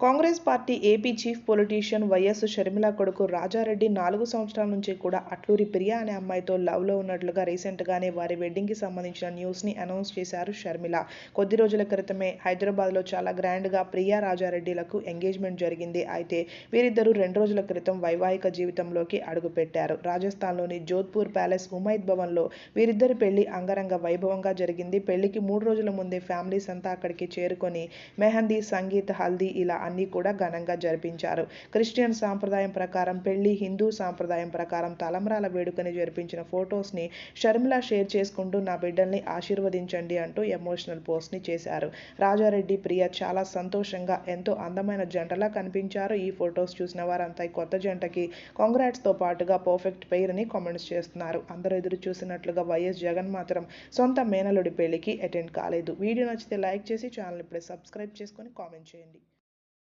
Congress party AP chief politician Y S Sharmila కొడుకు రాజారెడ్డి నాలుగు సంవత్సరాల నుంచి కూడా అట్లూరి ప్రియా అనే అమ్మాయితో లవ్లో ఉన్నట్లుగా రీసెంట్గానే వారి వెడ్డింగ్కి సంబంధించిన న్యూస్ని అనౌన్స్ చేశారు షర్మిల. కొద్ది రోజుల క్రితమే హైదరాబాద్లో చాలా గ్రాండ్గా ప్రియా రాజారెడ్డిలకు ఎంగేజ్మెంట్ జరిగింది. అయితే వీరిద్దరూ రెండు రోజుల క్రితం వైవాహిక జీవితంలోకి అడుగుపెట్టారు. రాజస్థాన్లోని జోధ్పూర్ ప్యాలెస్ ఉమైద్ భవన్లో వీరిద్దరి పెళ్ళి అంగరంగ వైభవంగా జరిగింది. పెళ్ళికి మూడు రోజుల ముందే ఫ్యామిలీస్ అంతా అక్కడికి చేరుకొని మెహందీ సంగీత్ హల్దీ ఇలా అన్నీ కూడా ఘనంగా జరిపించారు. క్రిస్టియన్ సాంప్రదాయం ప్రకారం పెళ్ళి హిందూ సాంప్రదాయం ప్రకారం తలమరాల వేడుకని జరిపించిన ఫొటోస్ని షర్మిల షేర్ చేసుకుంటూ నా బిడ్డల్ని ఆశీర్వదించండి అంటూ ఎమోషనల్ పోస్ట్ని చేశారు. రాజారెడ్డి ప్రియ చాలా సంతోషంగా ఎంతో అందమైన జంటలా కనిపించారు. ఈ ఫొటోస్ చూసిన వారంతా కొత్త జంటకి కాంగ్రాట్స్తో పాటుగా పర్ఫెక్ట్ పెయిర్ అని కామెంట్స్ చేస్తున్నారు. అందరూ ఎదురు చూసినట్లుగా వైఎస్ జగన్ మాత్రం సొంత మేనలుడి పెళ్ళికి అటెండ్ కాలేదు. వీడియో నచ్చితే లైక్ చేసి ఛానల్ ఇప్పుడే సబ్స్క్రైబ్ చేసుకొని కామెంట్ చేయండి.